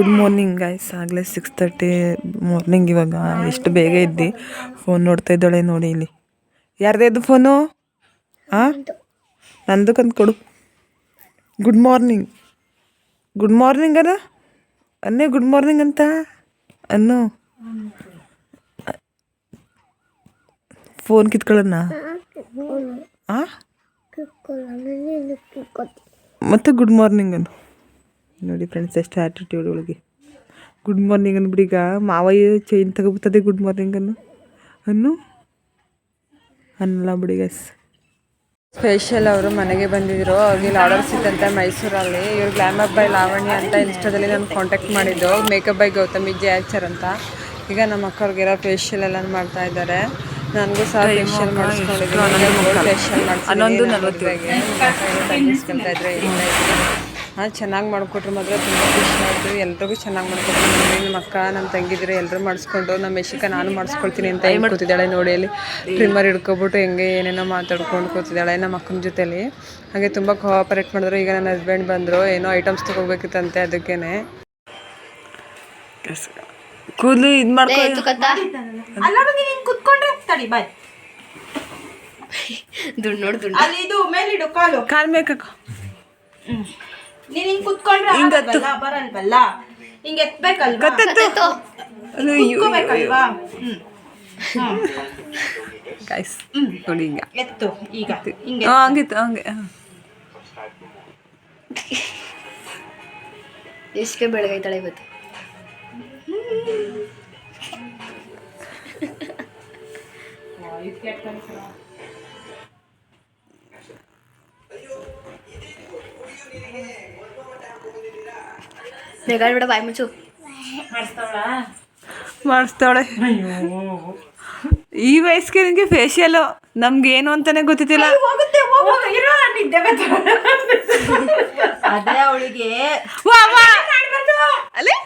Good morning guys ಆಗಲೇ six thirty morning ಇವಾಗ. ಎಷ್ಟು ಬೇಗ ಇದ್ದಿ? ಫೋನ್ ನೋಡ್ತಾ ಇದ್ದಾಳೆ ನೋಡಿ ಇಲ್ಲಿ. ಯಾರ್ದು ಇದು ಫೋನು ಹಾಂ ನಂದು ಕೊಡು. ಗುಡ್ ಮಾರ್ನಿಂಗ್ ಗುಡ್ ಮಾರ್ನಿಂಗ್ ಅದ ಅನ್ನೇ ಗುಡ್ ಮಾರ್ನಿಂಗ್ ಅಂತ? ಅನ್ನು? ಫೋನ್ ಕಿತ್ಕೊಳ್ಳೋಣ? ಹಾಂ ಮತ್ತೆ ಗುಡ್ ಮಾರ್ನಿಂಗ್ ಅನ್ನು. ನೋಡಿ ಫ್ರೆಂಡ್ಸ್ ಎಷ್ಟು ಆ್ಯಟಿಟ್ಯೂಡ್ ಒಳಗೆ. ಗುಡ್ ಮಾರ್ನಿಂಗ್ ಅಂದ್ಬಿಡಿ ಈಗ. ಮಾವಯ್ಯ ಚೈನ್ ತಗೋಬಿಡ್ತದೆ ಗುಡ್ ಮಾರ್ನಿಂಗ್ ಅನ್ನು. ಅನ್ನು? ಅನ್ನಲ್ಲ ಬಿಡಿ ಗಸ್ ಸ್ಪೆಷಲ್ ಅವರು ಮನೆಗೆ ಬಂದಿದ್ರು. ಅವ್ರಿಗೆ ಆರ್ಡರ್ಸ್ ಇತ್ತಂತೆ ಮೈಸೂರಲ್ಲಿ. ಇವ್ರು ಗ್ಲಾಮರ್ ಬೈ ಲಾವಣ್ಯ ಅಂತ ಇನ್ಸ್ಟಾದಲ್ಲಿ ನಾನು ಕಾಂಟ್ಯಾಕ್ಟ್ ಮಾಡಿದ್ದು. Makeup by Gautami J Achar ಅಂತ. ಈಗ ನಮ್ಮ ಅಕ್ಕವ್ರಿಗೆಲ್ಲ ಫೇಶಿಯಲ್ ಎಲ್ಲ ಮಾಡ್ತಾ ಇದ್ದಾರೆ. ನನಗೂ ಸಹ ಫೇಶಿಯಲ್ ಮಾಡಿಸ್ಕೊಂಡಿದ್ದೀನಿ. ಫೇಶಿಯಲ್ ಇದ್ರೆ ಹಾಂ ಚೆನ್ನಾಗಿ ಮಾಡಿಕೊಟ್ರು ಮಾತ್ರ ತುಂಬ ಖುಷಿ ಆಯಿತು. ಎಲ್ರಿಗೂ ಚೆನ್ನಾಗಿ ಮಾಡಿಕೊಟ್ರು. ನಮ್ಮ ಅಕ್ಕ ನಮ್ಮ ತಂಗಿದಿರು ಎಲ್ಲರೂ ಮಾಡಿಸ್ಕೊಂಡು ನಮ್ಮ ಯಶಿಕ ನಾನು ಮಾಡಿಸ್ಕೊಳ್ತೀನಿ ಅಂತ ಹೇಳಿ ಕೂತಿದ್ದಾಳೆ ನೋಡಿ ಅಲ್ಲಿ ಟ್ರಿಮ್ಮರ್ ಹಿಡ್ಕೊಬಿಟ್ಟು ಹೆಂಗೆ ಏನೇನೋ ಮಾತಾಡ್ಕೊಂಡು ಕೂತಿದ್ದಾಳೆ ನಮ್ಮ ಅಕ್ಕನ ಜೊತೆಲಿ. ಹಾಗೆ ತುಂಬ ಕೋಆಪರೇಟ್ ಮಾಡಿದ್ರು. ಈಗ ನನ್ನ ಹಸ್ಬೆಂಡ್ ಬಂದರು. ಏನೋ ಐಟಮ್ಸ್ ತೊಗೋಬೇಕಿತ್ತಂತೆ ಅದಕ್ಕೇ ಕೂದಲು ಇದು ಮಾಡ್ಕೊಂಡ್ರೆ ಅಲ್ಲೋಡು ನೀನು ಹಿಂಗ್ ಕುತ್ಕೊಂಡ್ರೆ ತಡಿ ಬಾಯ್. ದುಡ್ಡು ನೋಡಿ ದುಡ್ಡು ಅಲ್ಲಿ ಇದು ಮೇಲಿಡು ಕಾಲು. ಕಾಲ್ ಮೇಕಕ್ಕ ನೀನ್ ಹಿಂಗ್ ಕುತ್ಕೊಂಡ್ರೆ ಆಗಲ್ವಲ್ಲ ಬರಲ್ವಲ್ಲ? ಹಿಂಗ್ ಎತ್ಬೇಕಲ್ವಾ? ಗೊತ್ತಾಯ್ತು ಕುತ್ಕೋಬೇಕಲ್ವಾ? ಹ್ಮ್. ಹ್ಮ್. ಗೈಸ್ ನೋಡಿ ಹಿಂಗ. ಎತ್ತು ಈಗ. ಹಿಂಗೆ ಹಾಂ ಹಂಗಿತ್ತು ಹಂಗೆ ಹಾಂ. ಎಷ್ಟೇ ಬೆಳಗೈತಾಳೆ ಇವತ್ತು? ಬೇಗ ಬಿಡ ಬಾಯಿ ಮುಚ್ಚು. ಮಾಡಿಸ್ತಾಳೆ ಈ ವಯಸ್ಸಿಗೆ ನಿಮಗೆ ಫೇಶಿಯಲ್ ನಮ್ಗೆ ಏನು ಅಂತಾನೆ ಗೊತ್ತಿದ್ದಿಲ್ಲ. ಹೋಗುತ್ತೆ ಹೋಗು ಇರೋ ನಿದ್ದೆ ಅದೇ ಅವಳಿಗೆ. ವಾ, ವಾ. ಅಲ್ಲೇ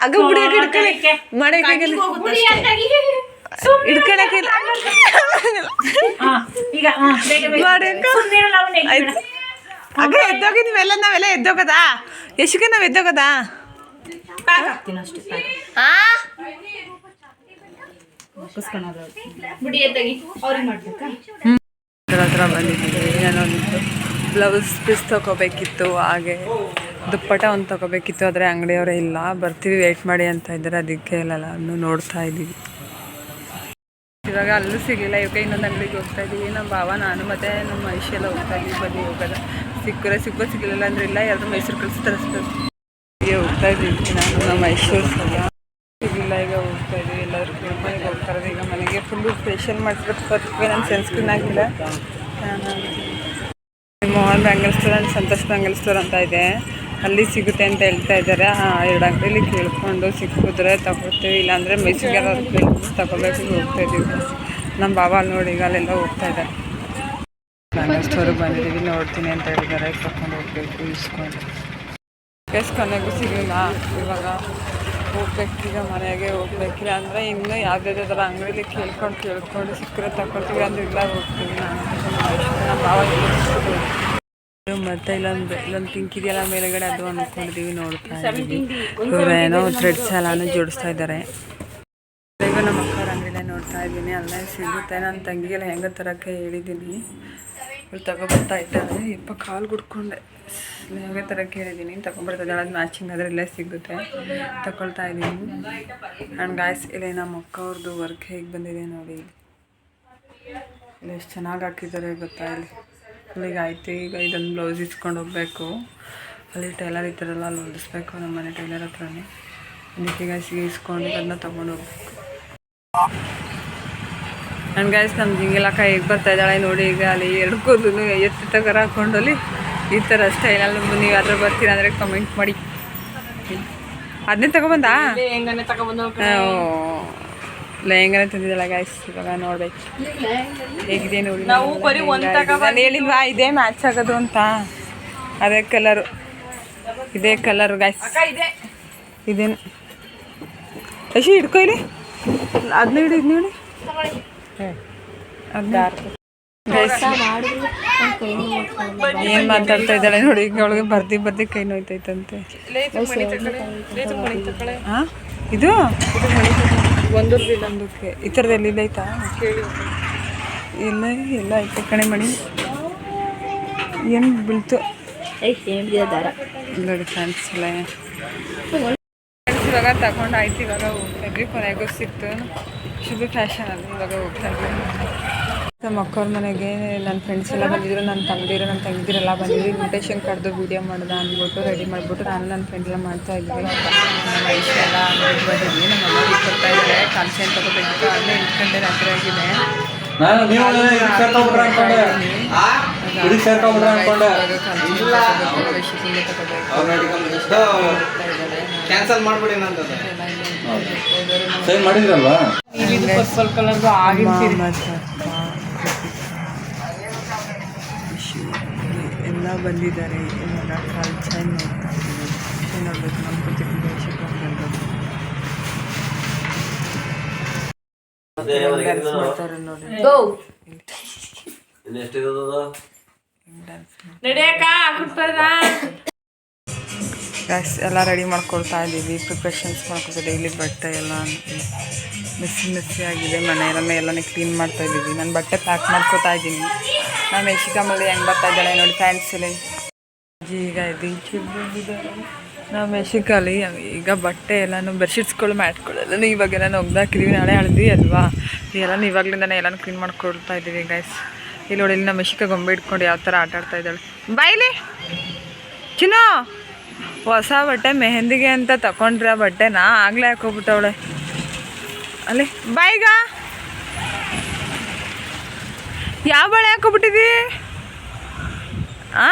ಆಗ ಹುಡುಗ ಹಿಡ್ಕೊಳಕ್ಕೆ ಮಾಡಕ್ಕಾಗಲ್ಲ ಆಗ ಎದ್ದೋಗಿ ನೀವೆಲ್ಲ ನಾವೆಲ್ಲ ಎದ್ದೋಗದಾ? ಎಷ್ಟಕ್ಕೆ ನಾವು ಎದ್ದೋಗದಾ? ಹತ್ರ ಬಂದಿದ್ದೀವಿ ನಾನೊಂದು ಬ್ಲೌಸ್ ಪೀಸ್ ತಗೋಬೇಕಿತ್ತು ಹಾಗೆ ದುಪ್ಪಟ ಒಂದು ತಗೋಬೇಕಿತ್ತು ಆದರೆ ಅಂಗಡಿಯವರೇ ಇಲ್ಲ. ಬರ್ತೀವಿ ವೇಟ್ ಮಾಡಿ ಅಂತ ಇದ್ದಾರೆ ಅದಕ್ಕೆ ಎಲ್ಲ ನೋಡ್ತಾ ಇದ್ದೀವಿ. ಇವಾಗ ಅಲ್ಲೂ ಸಿಗಲಿಲ್ಲ. ಇವಾಗ ಇನ್ನೊಂದು ಅಂಗಡಿಗೆ ಹೋಗ್ತಾ ಇದ್ದೀವಿ. ನಮ್ಮ ಭಾವ ನಾನು ಮತ್ತೆ ನಮ್ಮ ಐಶೆಲ್ಲ ಹೋಗ್ತಾ ಇದ್ದೀವಿ. ಬನ್ನಿ ಹೋಗೋದ ಸಿಕ್ಕರೆ ಸಿಕ್ಕ ಸಿಗಲಿಲ್ಲ ಅಂದ್ರೆ ಇಲ್ಲ ಯಾರು ಮೈಸೂರು ಕಳಿಸಿ ಹೀಗೆ ಹೋಗ್ತಾ ಇದ್ದೀವಿ ನಾನು ನಮ್ಮ ಮೈಸೂರು ಸಿಗಿಲ್ಲ ಈಗ ಹೋಗ್ತಾ ಇದ್ದೀವಿ ಎಲ್ಲರೂ ಮನೆಗೆ ಹೋಗ್ತಾ ಇರೋದು. ಈಗ ಮನೆಗೆ ಫುಲ್ಲು ಫೇಶಿಯಲ್ ಅದಕ್ಕೆ ನನ್ನ ಸನ್ಸ್ಕ್ರೀನ್ ಆಗಿಲ್ಲ Mohan bangle store and Santosh bangle store ಅಂತ ಇದೆ. ಅಲ್ಲಿ ಸಿಗುತ್ತೆ ಅಂತ ಹೇಳ್ತಾ ಇದ್ದಾರೆ. ಆ, ಎರಡು ಅಂಗಡಿಲಿ ಕೇಳ್ಕೊಂಡು ಸಿಕ್ಕಿದ್ರೆ ತಗೋತೀವಿ ಇಲ್ಲಾಂದರೆ ಮೈಸೂರಿಗೆ ತಗೋಬೇಕು ಹೋಗ್ತಾ ಇದ್ದೀವಿ. ನಮ್ಮ ಬಾಬಾ ನೋಡಿ, ಈಗ ಅಲ್ಲೆಲ್ಲ ಹೋಗ್ತಾ ಇದ್ದಾರೆ. ಸ್ಟೋರಿಗೆ ಬಂದಿದ್ದೀವಿ ನೋಡ್ತೀನಿ ಅಂತ ಹೇಳಿದ್ದಾರೆ. ಕರ್ಕೊಂಡು ಹೋಗ್ಬೇಕು, ಇಸ್ಕೊಂಡು. ಕೇಸ್ ಕೊನೆಗೂ ಸಿಗಲಿಲ್ಲ. ಇವಾಗ ಹೋಗ್ಬೇಕೀಗ ಮನೆಗೆ ಹೋಗ್ಬೇಕಿಲ್ಲ ಅಂದರೆ ಇನ್ನೂ ಯಾವುದೇ ಥರ ಅಂಗಡಿಲಿ ಕೇಳ್ಕೊಂಡು ಕೇಳ್ಕೊಂಡು ಸಿಕ್ಕರೆ ತಗೊಳ್ತೀವಿ. ಅಂದ್ರೆ ಇಲ್ಲ, ಹೋಗ್ತೀವಿ ನಾನು. ಮತ್ತೆ ಇಲ್ಲೊಂದು ಇಲ್ಲೊಂದು ಪಿಂಕ್ ಇದೆಯಲ್ಲ ಮೇಲೆಗಡೆ, ಅದು ಅಂದ್ಕೊಂಡಿದ್ದೀವಿ ನೋಡ್ತಾ ಇದ್ದೀವಿ. ಏನೋ ಥ್ರೆಡ್ಸ್ ಎಲ್ಲಾನು ಜೋಡಿಸ್ತಾ ಇದ್ದಾರೆ. ನಮ್ಮ ಅಕ್ಕವ್ರ ನೋಡ್ತಾ ಇದ್ದೀನಿ, ಅಲ್ಲೇ ಸಿಗುತ್ತೆ. ನನ್ನ ತಂಗಿಗೆಲ್ಲ ಹೆಂಗೆ ತರೋಕ್ಕೆ ಹೇಳಿದ್ದೀನಿ. ಇವ್ರು ತಗೊಬರ್ತಾ ಇದ್ದಾರೆ ಇಪ್ಪ ಕಾಲು ಗುಡ್ಕೊಂಡೆ. ಹೆಂಗೆ ತರಕ್ಕೆ ಹೇಳಿದ್ದೀನಿ. ತಗೊಂಡ್ಬರ್ತಾ ಅದು ಮ್ಯಾಚಿಂಗ್ ಆದರೆ ಇಲ್ಲೇ ಸಿಗುತ್ತೆ. ತಗೊಳ್ತಾ ಇದ್ದೀನಿ. ನನ್ನ ಗಾಯ್ಸ್ ಇಲ್ಲಿ ನಮ್ಮ ಅಕ್ಕ ಅವ್ರದ್ದು ವರ್ಕ್ ಹೇಗೆ ಬಂದಿದೆ ನೋಡಿ. ಇಲ್ಲಿ ಎಷ್ಟು ಚೆನ್ನಾಗಿ ಹಾಕಿದ್ದಾರೆ ಗೊತ್ತಾ ಇಲ್ಲಿ. ಅಲ್ಲಿಗೆ ಆಯ್ತು. ಈಗ ಇದೊಂದು ಬ್ಲೌಸ್ ಇಸ್ಕೊಂಡು ಹೋಗಬೇಕು. ಅಲ್ಲಿ ಟೈಲರ್ ಇದ್ದಾರಲ್ಲ ಅಲ್ಲಿ ಹೊಲಿಸ್ಬೇಕು ನಮ್ಮ ಮನೆ ಟೈಲರ್ ಹತ್ರನೇ. ಅದಕ್ಕೆ ಗಾಯ್ಸಿಗೆ ಇಸ್ಕೊಂಡು ಅದನ್ನ ತೊಗೊಂಡು ಹೋಗ್ಬೇಕು. ನನ್ನ ಗಾಯ್ಸ್ ನಮ್ಮ ಜಿಂಗಿಲಕ್ಕ ಈಗ ಬರ್ತಾ ಇದ್ದಾಳೆ. ನೋಡಿ ಈಗ ಅಲ್ಲಿ ಎರಡು ಕೂದಲು ಎತ್ತು ತಗರ ಹಾಕೊಂಡು ಅಲ್ಲಿ ಈ ಥರ ಸ್ಟೈಲಲ್ಲಿ ನೀವು ಯಾರು ಬರ್ತೀರಾ ಅಂದರೆ ಕಮೆಂಟ್ ಮಾಡಿ. ಅದನ್ನೇ ತಗೊಬಂದ? ಹೆಂಗನೆ ತಗೊಂಡ್ಬಂದು ಗಾಯಸ್ ತಂದಿದ್ದಲ್ಲ ಗಾಯ್ಸ್ ಇವಾಗ ನೋಡ್ಬೇಕು. ಹೇಗಿದೆ ನೋಡಿ ನಾವು ಬರೀ ಒಂದ್ ಹೇಳಿಲ್ವಾ ಇದೇ ಮ್ಯಾಚ್ ಆಗೋದು ಅಂತ? ಅದೇ ಕಲರು ಇದೇ ಕಲರ್ ಗಾಯ್ಸ್ ಇದೆ. ಇದೇನು? ಅಶಿ ಹಿಡ್ಕೊ ಇಲ್ಲಿ. ಅದನ್ನ ಹಿಡಿದ್ ನೋಡಿ ಹಿಡಿ ಏನ್ ಮಾತಾಡ್ತಾ ಇದ್ದಾಳೆ ನೋಡಿ ಈಗ ಅವಳಿಗೆ ಬರ್ದಿ ಬರ್ದಿ ಕೈ ನೋಯ್ತೈತಂತೆ. ಹಾ ಇದು? ಒಂದಕ್ಕೆ ಈ ಥರದಲ್ಲಿ ಇಲ್ಲ ಆಯ್ತಾ ಇಲ್ಲ ಇಲ್ಲ ಐತೆ ಕಣೆ ಮಣಿ. ಏನು ಬೀಳ್ತು? ನೋಡಿ ಫ್ರೆಂಡ್ಸ್ ಎಲ್ಲ ಫ್ರೆಂಡ್ಸ್ ಇವಾಗ ತಗೊಂಡು ಆಯ್ತು ಇವಾಗ ಹೋಗ್ತಾ ಇದ್ವಿ ಕೊನೆಗೂ ಸಿಕ್ತು. ಶುಭ ಫ್ಯಾಷನಲ್ಲಿ ಇವಾಗ ಹೋಗ್ತಾ ಇದ್ದೀನಿ. ನಮ್ಮ ಅಕ್ಕವ್ರ ಮನೆಗೆ ನನ್ನ ಫ್ರೆಂಡ್ಸ್ ಎಲ್ಲ ಬಂದಿದ್ರು ನನ್ನ ತಂಗಿದಿರು ನನ್ನ ತಂಗಿದಿರೆಲ್ಲ ಬಂದಿದ್ರು. ಇನ್ವಿಟೇಷನ್ ಕರೆದು ವೀಡಿಯೋ ಮಾಡ್ದಾ ಅಂದ್ಬಿಟ್ಟು ರೆಡಿ ಮಾಡಿಬಿಟ್ಟು ನಾನು ನನ್ನ ಫ್ರೆಂಡ್ ಎಲ್ಲ ಮಾಡ್ತಾ ಇದ್ದೀನಿ ನಮ್ಮ ವಯಸ್ಸು ಎಲ್ಲ ಅಂಗಡಿಗೆ ಬಂದಿದ್ವಿ ನಮ್ಮ ಅಮ್ಮ ಕೊಡ್ತಾ ಇದ್ದಾರೆ ಕಾನ್ಸೆಂಟ್ ತಗೋಬೇಕು ಆಗಲೇ ಎಂಟು ಗಂಟೆ ರಾತ್ರಿ ಆಗಿದೆ ಕ್ಯಾನ್ಸಲ್ ಮಾಡ್ಬಿಡಿ ನಂದು ಸೈನ್ ಮಾಡಿದ್ರಲ್ವಾ? ಪರ್ಪಲ್ ಕಲರ್ದು ಆಗಿನ ಸೀರೆ ಎಲ್ಲ ಬಂದಿದ್ದಾರೆ ಎಲ್ಲ ಕಾಲ್ ಚೈನ್ ನೋಡ್ತಾ ಇದ್ದೀವಿ ನೋಡ್ಬೇಕು ನಮ್ಮ ಪ್ರತಿಕ್ರಿಯೆ ಬರ್ಬೇಕು ಡ್ಯಾನ್ಸ್ ಮಾಡ್ತಾರೆ ನೋಡಿ ನಡಿಯಕ್ಕ ಕುಟ್ಬಾರ್ದ? ಗ್ಯಾಸ್ ಎಲ್ಲ ರೆಡಿ ಮಾಡ್ಕೊಳ್ತಾ ಇದ್ದೀವಿ ಪ್ರಿಪ್ರೇಷನ್ಸ್ ಮಾಡ್ಕೊಳ್ತಾ ಡೈಲಿ ಬಟ್ಟೆ ಎಲ್ಲ ಮಿಸ್ಸಿ ಮಿಸ್ಸಿ ಆಗಿದೆ. ಮನೆ ಎಲ್ಲ ಎಲ್ಲನೇ ಕ್ಲೀನ್ ಮಾಡ್ತಾ ಇದ್ದೀವಿ ನಾನು ಬಟ್ಟೆ ಪ್ಯಾಕ್ ಮಾಡ್ಕೊತಾ ಇದ್ದೀನಿ ನಾನು ಮೆಶಿಕಮಲ್ಲಿ ಹೆಂಗೆ ಬರ್ತಾ ಇದ್ದಾಳೆ ನೋಡಿ ಫ್ಯಾನ್ಸಲ್ಲಿ ಈಗ ಇದು ನಾವು ಮೆಶಿಕಲ್ಲಿ ಈಗ ಬಟ್ಟೆ ಎಲ್ಲನೂ ಬೆಡ್ಶೀಟ್ಸ್ಗಳು ಮ್ಯಾಟ್ಗಳು ಇವಾಗ ನಾನು ಒಗ್ದಾಕಿದ್ದೀವಿ ನಾಳೆ ಹಳದಿ ಅಲ್ವಾ? ಎಲ್ಲನೂ ಇವಾಗಲಿಂದನೇ ಎಲ್ಲನೂ ಕ್ಲೀನ್ ಮಾಡ್ಕೊಳ್ತಾ ಇದ್ದೀವಿ ಗೈಸ್ ಇಲ್ಲಿ ನೋಡಿ, ಇಲ್ಲಿ ನಮ್ಮ ಮೆಶಿಕ ಗೊಂಬೆ ಇಟ್ಕೊಂಡು ಯಾವ ಥರ ಆಟ ಆಡ್ತಾ ಇದ್ದಾಳೆ. ಬಾಯ್ಲಿ ಚಿನ್ನು. ಹೊಸ ಬಟ್ಟೆ, ಮೆಹಂದಿಗೆ ಅಂತ ತಗೊಂಡ್ರೆ ಆ ಬಟ್ಟೆನ? ಆಗ್ಲೇ ಹಾಕೋಬಿಟ್ಟವಳೆ ಅಲ್ಲಿ, ಬಾಯ್ಗ? ಯಾವ ಬಳೆ ಹಾಕೋಬಿಟ್ಟಿದಿ? ಆ?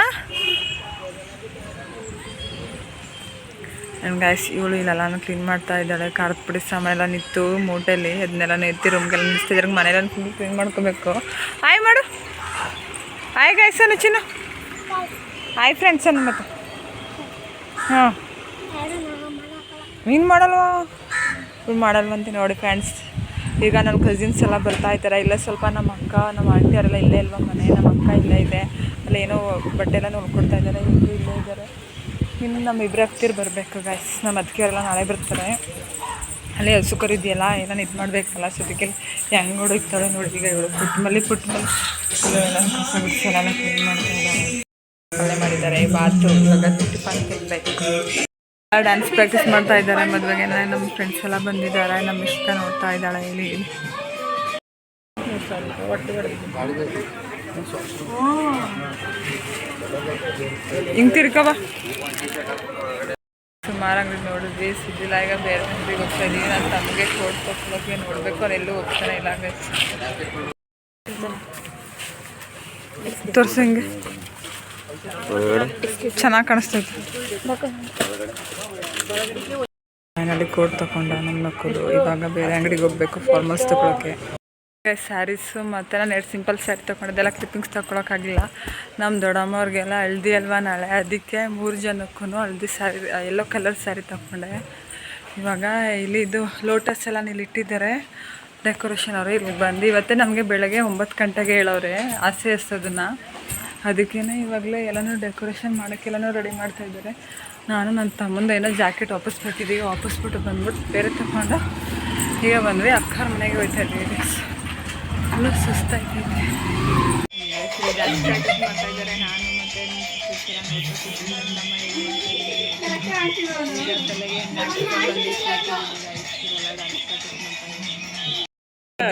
ಗಾಯ್ಸ್ ಇವಳು ಇಲ್ಲೆಲ್ಲಾನು ಕ್ಲೀನ್ ಮಾಡ್ತಾ ಇದ್ದಾಳೆ. ಖಾರದ ಪುಡಿ ಸಾಮಾನೆಲ್ಲ ನಿಂತು ಮೂಟೆಯಲ್ಲಿ ಅದನ್ನೆಲ್ಲ ಎತ್ತಿ ರೂಮ್ಗೆಲ್ಲ ನಿಲ್ಸ್ತಿದ್ರೆ ಮನೆಯೆಲ್ಲ ಫುಲ್ ಕ್ಲೀನ್ ಮಾಡ್ಕೋಬೇಕು. ಆಯ್ ಮಾಡು. ಆಯ್ ಗಾಯ್ಸ್ ಅನ್ನು ಚಿನ್ನ ಆಯ್ ಫ್ರೆಂಡ್ಸ್ ಮತ್ತೆ. ಹಾಂ. ನೀನು ಮಾಡಲ್ವಾ? ಇವ್ರು ಮಾಡಲ್ವಂತೆ ನೋಡಿ ಫ್ರೆಂಡ್ಸ್ ಈಗ ನನ್ನ ಕಸಿನ್ಸ್ ಎಲ್ಲ ಬರ್ತಾ ಇದ್ದಾರೆ ಇಲ್ಲೇ ಸ್ವಲ್ಪ ನಮ್ಮ ಅಕ್ಕ, ನಮ್ಮ ಆಂಟಿ ಅವರೆಲ್ಲ ಇಲ್ಲೇ ಇಲ್ವಾ ಮನೆ? ನಮ್ಮ ಅಕ್ಕ ಇಲ್ಲೇ ಇದೆ. ಅಲ್ಲಿ ಏನೋ ಬಟ್ಟೆ ಎಲ್ಲ ನೋಡ್ಕೊಡ್ತಾ ಇದ್ದಾರೆ ಇಬ್ಬರು ಇಲ್ಲೇ ಇದ್ದಾರೆ ಇನ್ನು ನಮ್ಮ ಇಬ್ಬರು ಹತ್ತಿರ ಬರಬೇಕು ಗಾಯ್ಸ್ ನಮ್ಮ ಅದಕ್ಕೆಲ್ಲ ನಾಳೆ ಬರ್ತಾರೆ. ಅಲ್ಲಿ ಹಸು ಕರಿದೆಯಲ್ಲ, ಏನೋ ಇದು ಮಾಡಬೇಕಲ್ಲ. ಸದ್ಯಕ್ಕೆ ಹೆಂಗೆ ನೋಡಿರ್ತಾಳೆ ನೋಡಿ. ಈಗ ಇವಳು ಪುಟ್ಟಮಲ್ಲಿ ಪುಟ್ಟಮಲ್ಲಿ ಪುಟ್ಟ ಕ್ಲೀನ್ ಮಾಡ್ತಾ ಇದ್ದಾರೆ ಮಾಡಿದ್ದಾರೆ ಬಾತು ಡ್ಯಾನ್ಸ್ ಪ್ರಾಕ್ಟೀಸ್ ಮಾಡ್ತಾ ಇದ್ದಾರೆ ಮದುವೆಗೆ. ನಮ್ಮ ಫ್ರೆಂಡ್ಸ್ ಎಲ್ಲ ಬಂದಿದ್ದಾರೆ. ನಮ್ಮ ಇಷ್ಟ ನೋಡ್ತಾ ಇದ್ದಾಳೆ ಇಲ್ಲಿ. ಹಿಂಗ್ ತಿರ್ಕವ ಸುಮಾರು ಅಂಗಡಿ ನೋಡಿದ್ವಿ. ಸಿದ್ದಿಲ್ಲ ಈಗ ಬೇರೆ ಅಂಗಡಿಗೆ ಹೋಗ್ತಾ ಇದೀವಿ ನಾನು ತಮಗೆ ಕೋಟ್ ಕೊಟ್ಲೋಕೆ ನೋಡಬೇಕು. ಅವ್ರು ಎಲ್ಲೂ ಹೋಗ್ತಾನೆ ಇಲ್ಲ ತೋರ್ಸಂಗೆ ಚೆನ್ನಾಗಿ ಕಾಣಿಸ್ತೈತೆ ಫೈನಲಿ ಕೋಟ್ ತಗೊಂಡ ನಮ್ಮ ಮಕ್ಕಳು ಇವಾಗ ಬೇರೆ ಅಂಗಡಿಗೆ ಹೋಗ್ಬೇಕು ಫಾರ್ಮಲ್ಸ್ ತಗೊಳಕ್ಕೆ. ಸ್ಯಾರೀಸು ಮತ್ತು ನಾನು ಎರಡು ಸಿಂಪಲ್ ಸ್ಯಾರಿ ತೊಗೊಂಡಿದ್ದೆಲ್ಲ ಕ್ಲಿಪ್ಪಿಂಗ್ಸ್ ತೊಗೊಳಕ್ಕಾಗಿಲ್ಲ ನಮ್ಮ ದೊಡ್ಡಮ್ಮವ್ರಿಗೆಲ್ಲ ಹಳ್ದಿ ಅಲ್ವಾ ನಾಳೆ? ಅದಕ್ಕೆ ಮೂರು ಜನಕ್ಕೂ ಹಳದಿ ಸ್ಯಾರಿ ಎಲ್ಲೋ ಕಲರ್ ಸ್ಯಾರಿ ತಗೊಂಡೆ ಇವಾಗ ಇಲ್ಲಿ ಇದು ಲೋಟಸ್ ಎಲ್ಲ ಇಲ್ಲಿ ಇಟ್ಟಿದ್ದಾರೆ. ಡೆಕೋರೇಷನ್ ಅವರು ಇಲ್ಲಿಗೆ ಬಂದು ಇವತ್ತೇ ನಮಗೆ ಬೆಳಗ್ಗೆ ಒಂಬತ್ತು ಗಂಟೆಗೆ ಹೇಳೋರೆ ಆಸೆ ಎಸೋದನ್ನು. ಅದಕ್ಕೇ ಇವಾಗಲೇ ಎಲ್ಲನೂ ಡೆಕೋರೇಷನ್ ಮಾಡೋಕ್ಕೆಲ್ಲನೂ ರೆಡಿ ಮಾಡ್ತಾ ಇದ್ದಾರೆ. ನಾನು ನನ್ನ ತಮ್ಮಂದು ಏನೋ ಜಾಕೆಟ್ ವಾಪಸ್ ಬರ್ತಿದ್ದೀವಿ ವಾಪಸ್ ಬಿಟ್ಟು ಬಂದ್ಬಿಟ್ಟು ಬೇರೆ ತಗೊಂಡು ಈಗ ಬಂದ್ವಿ, ಅಕ್ಕರ ಮನೆಗೆ ಹೋಯ್ತಾ ಇದ್ದೀವಿ ಫುಲ್ಲು ಜಾಸ್ತಿ ಪ್ರಾಕ್ಟೀಸ್ ಮಾಡ್ತಾ ಇದ್ದಾರೆ ನಾನು ಮತ್ತು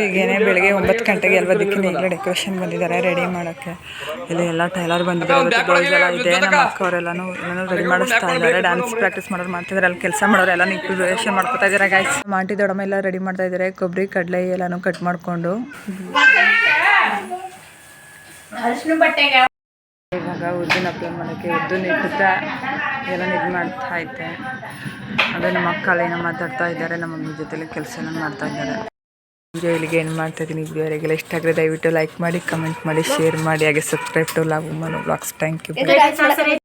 ಈಗೇನೆ ಬೆಳಿಗ್ಗೆ ಒಂಬತ್ತು ಗಂಟೆಗೆ ಎಲ್ಲ ದಿಕ್ಕಿನ ಈಗಲೇ ಡೆಕೋರೇಷನ್ ಬಂದಿದ್ದಾರೆ ರೆಡಿ ಮಾಡೋಕ್ಕೆ. ಇಲ್ಲಿ ಎಲ್ಲ ಟೈಲರ್ ಬಂದಿದ್ದಾರೆ ಬ್ಲೌಸ್ ಎಲ್ಲ ಇದೆ ನಮ್ಮ ಅಕ್ಕವರೆಲ್ಲನೂ ಎಲ್ಲನೂ ರೆಡಿ ಮಾಡಿಸ್ತಾ ಇದ್ದಾರೆ ಡ್ಯಾನ್ಸ್ ಪ್ರಾಕ್ಟೀಸ್ ಮಾಡೋರು ಮಾಡ್ತಿದ್ದಾರೆ ಅಲ್ಲಿ ಕೆಲಸ ಮಾಡೋರು ಎಲ್ಲ ಪ್ರಿಪರೇಷನ್ ಮಾಡ್ಕೊತಾ ಇದ್ದಾರೆ ಗಾಯ್ಸ್ ಮಾಂಟಿ ದೊಡ್ಡಮ್ಮ ಎಲ್ಲ ರೆಡಿ ಮಾಡ್ತಾ ಇದ್ದಾರೆ ಕೊಬ್ಬರಿ ಕಡಲೆ ಎಲ್ಲನೂ ಕಟ್ ಮಾಡಿಕೊಂಡು. ಇವಾಗ ಉದ್ದಿನ ಅಪ್ಲೈ ಮಾಡೋಕ್ಕೆ ಉದ್ದಿನ ಇಟ್ಟುತ್ತಾ ಎಲ್ಲ ಇದು ಮಾಡ್ತಾ ಇದ್ದೆ. ಅದೇ ನಮ್ಮ ಅಕ್ಕ ಏನೋ ಮಾತಾಡ್ತಾ ಇದ್ದಾರೆ ನಮ್ಮ ಮಮ್ಮಿ ಜೊತೆಲಿ ಕೆಲಸ ಎಲ್ಲ ಮಾಡ್ತಾ ಇದ್ದಾರೆ. ವಿಡಿಯೋ ಇಲ್ಲಿಗೆ ಏನು ಮಾಡ್ತಾ ಇದ್ದೀನಿ ವಿಡಿಯೋರಿಗೆಲ್ಲ ಇಷ್ಟ ಆದರೆ ದಯವಿಟ್ಟು ಲೈಕ್ ಮಾಡಿ ಕಮೆಂಟ್ ಮಾಡಿ ಶೇರ್ ಮಾಡಿ, ಹಾಗೆ subscribe to love Manu blogs thank you